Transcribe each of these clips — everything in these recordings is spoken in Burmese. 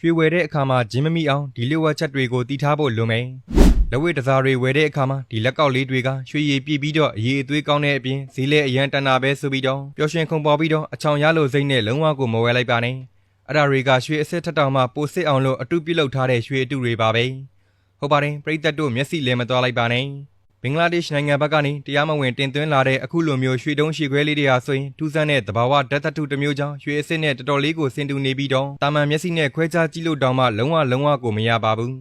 ရွှေဝယ်တဲ့အခါမှာဂျင်းမမိအောင်ဒီလျှို့ဝှက်ချက်တွေကိုတီးထားဖို့လွန်မယ်လက်ဝဲတစားတွေဝယ်တဲ့အခါမှာဒီလက်ကောက်လေးတွေကရွှေရည်ပြည့်ပြီးတော့အရေးအသွေးကောင်းတဲ့အပြင်ဈေးလဲအရန်တန်တာပဲဆိုပြီးတော့ပျော်ရွှင်ခုန်ပေါ်ပြီးတော့အချောင်ရလို့စိတ်နဲ့လုံးဝကိုမဝယ်လိုက်ပါနဲ့အဲ့ဒါတွေကရွှေအစ်စ်ထက်တောင်မှပိုစစ်အောင်လို့အတုပြုတ်လောက်ထားတဲ့ရွှေအတုတွေပါပဲဟုတ်ပါတယ်ပြိသက်တို့မျက်စိလဲမသွားလိုက်ပါနဲ့ ဘင်္ဂလားဒေ့ရှ်နိုင်ငံဘက်ကနေတရားမဝင်တင်သွင်းလာတဲ့အခုလိုမျိုးရွှေတုံးရွှေခွဲလေးတွေဟာဆိုရင်ထူးဆန်းတဲ့သဘာဝဓာတ်သတ္ထုတစ်မျိုးကြောင့်ရွှေအစစ်နဲ့တော်တော်လေးကိုဆင်တူနေပြီးတော့တာမန်မျက်စိနဲ့ခွဲခြားကြည့်လို့တောင်မှလုံးဝလုံးဝကိုမရပါဘူး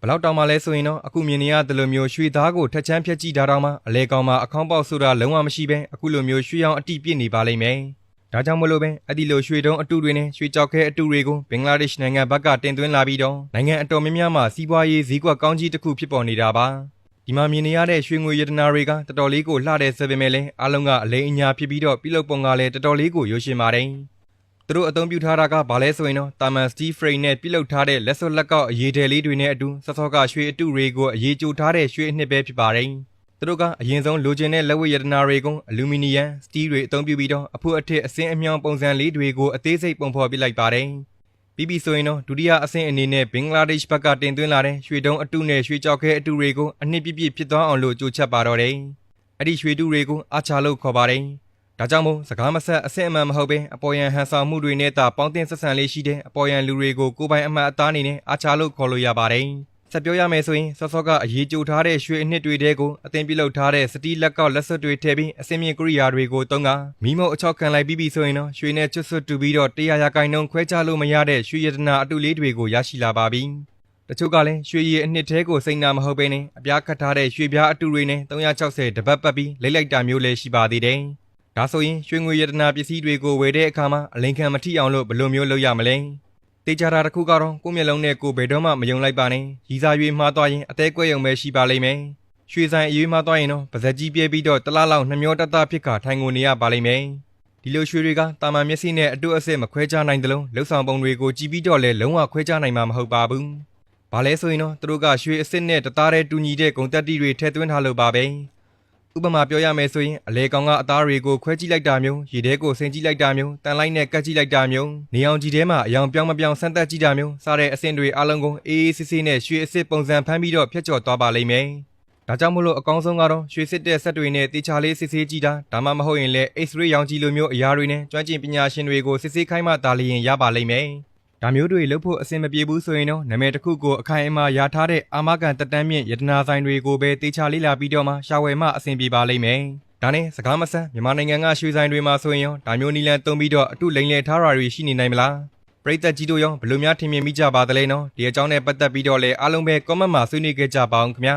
ဘလောက်တောင်မှလဲဆိုရင်တော့အခုမြင်နေရတယ်လို့မျိုးရွှေသားကိုထက်ချမ်းဖြက်ကြည့်တာတောင်မှအလဲကောင်မှအခေါင်းပေါက်ဆိုတာလုံးဝမရှိပဲအခုလိုမျိုးရွှေရောင်အတိပြည့်နေပါလိမ့်မယ်ဒါကြောင့်မလို့ပဲအဲ့ဒီလိုရွှေတုံးအတုတွေနဲ့ရွှေကြောက်ခဲအတုတွေကိုဘင်္ဂလားဒေ့ရှ်နိုင်ငံဘက်ကတင်သွင်းလာပြီးတော့နိုင်ငံအတော်များများမှာစီးပွားရေးဈေးကွက်ကောင်းကြီးတစ်ခုဖြစ်ပေါ်နေတာပါ ဒီမှာမြင်နေရတဲ့ရွှေငွေရတနာတွေကတော်တော်လေးကိုလှတဲ့ဆိုပေမဲ့လည်းအားလုံးကအလိမ်အညာဖြစ်ပြီးတော့ပြုလုပ်ပုံကလည်းတော်တော်လေးကိုရိုးရှင်းပါတယ်။သူတို့အသုံးပြုထားတာကဘာလဲဆိုရင်တော့တာမန်စတီးဖရိန်နဲ့ပြုလုပ်ထားတဲ့လက်စွပ်လက်ကောက်အရေးတယ်လေးတွေနဲ့အတူစောစောကရွှေအတုတွေကိုအရေးကြိုထားတဲ့ရွှေအနှစ်ပဲဖြစ်ပါတယ်။သူတို့ကအရင်ဆုံးလိုချင်တဲ့လက်ဝတ်ရတနာတွေကိုအလူမီနီယမ်စတီးတွေအသုံးပြုပြီးတော့အဖို့အထစ်အစင်းအမြောင်းပုံစံလေးတွေကိုအသေးစိတ်ပုံဖော်ပြလိုက်ပါတယ်။ ပြီးပြီဆိုရင်တော့ဒုတိယအဆင့်အနေနဲ့ဘင်္ဂလားဒေ့ရှ်ဘက်ကတင်သွင်းလာတဲ့ရွှေတုံးအတုနဲ့ရွှေကြောက်ခဲအတုတွေကိုအနှစ်ပြည့်ပြည့်ဖြစ်သွားအောင်လို့ကြိုးချက်ပါတော့တယ်။အဲ့ဒီရွှေတုတွေကိုအာချာလို့ခေါ်ပါတယ်။ဒါကြောင့်မို့စကားမဆက်အဆင့်အမှန်မဟုတ်ပဲအပေါ်ယံဟန်ဆောင်မှုတွေနဲ့တာပေါင်းတင်ဆက်ဆံလေးရှိတဲ့အပေါ်ယံလူတွေကိုကိုယ်ပိုင်အမှတ်အသားအနေနဲ့အာချာလို့ခေါ်လို့ရပါတယ်။ ဆက်ပြောရမယ်ဆိုရင်စောစောကအရေးကြိုထားတဲ့ရွှေအနှစ်တွေတဲကိုအသင်ပြုလုပ်ထားတဲ့စတီးလက်ကောက်လက်စွပ်တွေထည့်ပြီးအစင်းမြင့်ကိရိယာတွေကိုတုံးကမိမုတ်အချောက်ခံလိုက်ပြီးပြီဆိုရင်တော့ရွှေနဲ့ချွတ်ဆွတ်တူပြီးတော့တရားရာကိုင်နှုန်းခွဲခြားလို့မရတဲ့ရွှေရတနာအတုလေးတွေကိုရရှိလာပါပြီ။တချို့ကလည်းရွှေရည်အနှစ်သေးကိုစိတ်နာမဟုတ်ဘဲနဲ့အပြားခတ်ထားတဲ့ရွှေပြားအတုတွေနဲ့360တပတ်ပတ်ပြီးလိမ့်လိုက်တာမျိုးလည်းရှိပါသေးတယ်။ဒါဆိုရင်ရွှေငွေရတနာပစ္စည်းတွေကိုဝယ်တဲ့အခါမှာအလိန်ခံမထိအောင်လို့ဘယ်လိုမျိုးလုပ်ရမလဲ။ တေချာတာတစ်ခုကတော့ကိုယ့်မျက်လုံးနဲ့ကိုယ်ဘယ်တော့မှမယုံလိုက်ပါနဲ့ရီစာရွေးမှားသွားရင်အသေးကွက်ယုံပဲရှိပါလိမ့်မယ်ရွှေဆိုင်အရွေးမှားသွားရင်တော့ပါဇက်ကြီးပြဲပြီးတော့တစ်လားလောက်နှမျောတတဖြစ်ခါထိုင်ကုန်နေရပါလိမ့်မယ်ဒီလိုရွှေတွေကတာမန်မျက်စိနဲ့အတုအစစ်မခွဲခြားနိုင်သလိုလှုပ်ဆောင်ပုံတွေကိုကြည့်ပြီးတော့လည်းလုံးဝခွဲခြားနိုင်မှာမဟုတ်ပါဘူးဘာလဲဆိုရင်တော့သူတို့ကရွှေအစစ်နဲ့တသားတည်းတူညီတဲ့ဂုံတက်တီတွေထည့်သွင်းထားလို့ပါပဲ ဥပမာပြောရမယ်ဆိုရင်အလေကောင်ကအသားတွေကိုခွဲကြည့်လိုက်တာမျိုးရေထဲကိုဆင်ကြည့်လိုက်တာမျိုးတန်လိုက်နဲ့ကတ်ကြည့်လိုက်တာမျိုးနေအောင်ကြည့်ထဲမှာအယောင်ပြောင်းမပြောင်းဆန်းသက်ကြည့်တာမျိုးစတဲ့အဆင့်တွေအလုံးကုန်အေးအေးဆေးဆေးနဲ့ရွှေအစစ်ပုံစံဖမ်းပြီးတော့ဖျက်ချော်သွားပါလိမ့်မယ်ဒါကြောင့်မို့လို့အကောင်းဆုံးကတော့ရွှေစစ်တဲ့ဆက်တွေနဲ့တေချာလေးစစ်ဆေးကြည့်တာဒါမှမဟုတ်ရင်လည်း X-ray ရောင်ကြည့်လိုမျိုးအရာတွေနဲ့ကျွမ်းကျင်ပညာရှင်တွေကိုစစ်ဆေးခိုင်းမှသာလျှင်ရပါလိမ့်မယ် ဒါမျိုးတွေလုပ်ဖို့အဆင်မပြေဘူးဆိုရင်တော့နာမည်တစ်ခုကိုအခိုင်အမာရထားတဲ့အာမခံတက်တန်းမြင့်ယတနာဆိုင်တွေကိုပဲတေချာလေးလာပြီးတော့မှရှာဝယ်မှအဆင်ပြေပါလိမ့်မယ်ဒါနဲ့စကားမဆန်းမြန်မာနိုင်ငံကရွှေဆိုင်တွေမှာဆိုရင်ရောဒါမျိုးနီလန်တုံးပြီးတော့အတုလိမ်လည်ထားတာတွေရှိနေနိုင်မလားပရိသတ်ကြီးတို့ရောဘယ်လိုများထင်မြင်မိကြပါသလဲနော်ဒီအကြောင်းနဲ့ပတ်သက်ပြီးတော့လည်းအားလုံးပဲ comment မှာဆွေးနွေးခဲ့ကြပါအောင်ခင်ဗျာ